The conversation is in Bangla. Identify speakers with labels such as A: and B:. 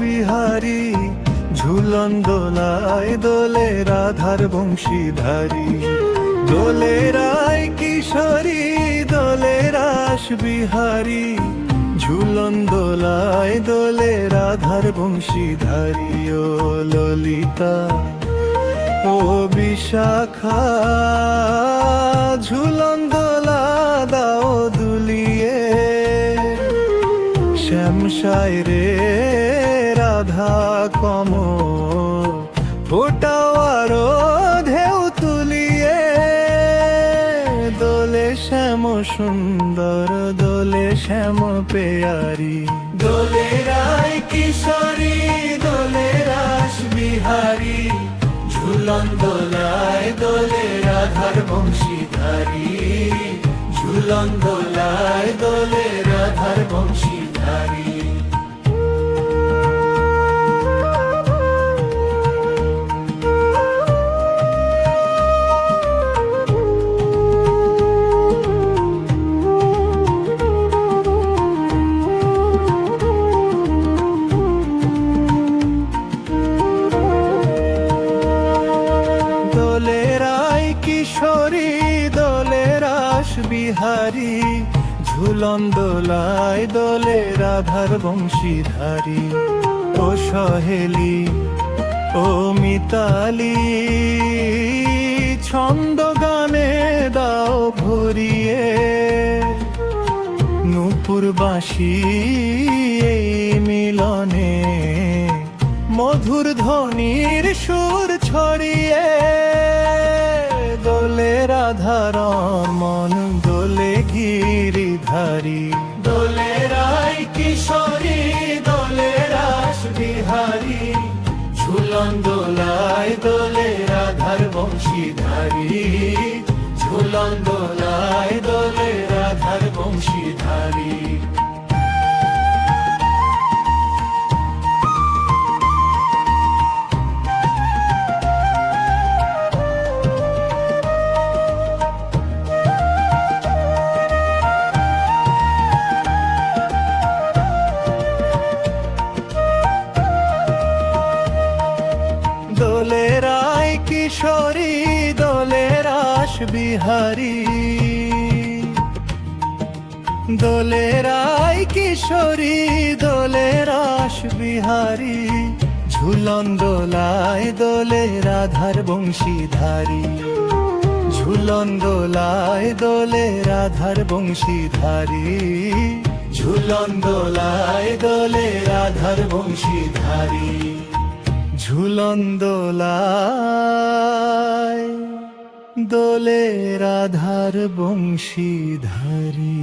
A: বিহারী ঝুলন দোলায় দোলে রাধার বংশীধারী। দোলে রায় কিশোরী, দোলে রাস বিহারী। ঝুলন দোলায় দোলে রাধার বংশীধারী, ও ললিতা, ও বিশাখা। ঝুলন দোলা দাও দুলিয়ে শ্যামসাই রে। রাধা কম ফোটাও আরও ঢেউ তুলিয়ে। দোলে শ্যাম সুন্দর, দোলে শ্যাম পেয়ারি। দোলে রায় কিশোরী, দোলে রাস বিহারী। ঝুলন দোলায় দোলে রাধার বংশীধারী। ঝুলন দোলায় দোলে রাধার বংশীধারী। কিশোরী দোলে রাস বিহারী ঝুলন দোলায় দোলে রাধার বংশীধারী। ও সহেলি, ও মিতালি, ছন্দ গানে দাও ভরিয়ে। নূপুর বাঁশি এই মিলনে মধুর ধ্বনির সুর ছড়িয়ে। দোলে রাধা মন দোলে গিরি ধারি। দোলে রায় কিশোরী, দোলে রাস বিহারী। ঝুলন দোলায় দোলে রাধার বংশীধারী। ঝুলন দোলায় দোলে কিশোরী দোলে রাস বিহারী দোলে রায় কিশোরী দোলে রাস বিহারী ঝুলন দোলায় দোলে রাধার বংশীধারী। ঝুলন দোলায় দোলে রাধার বংশীধারী। ঝুলন দোলায় দোলে রাধার বংশীধারী। ঝুলন দোলায় দোলে রাধার বংশীধারী।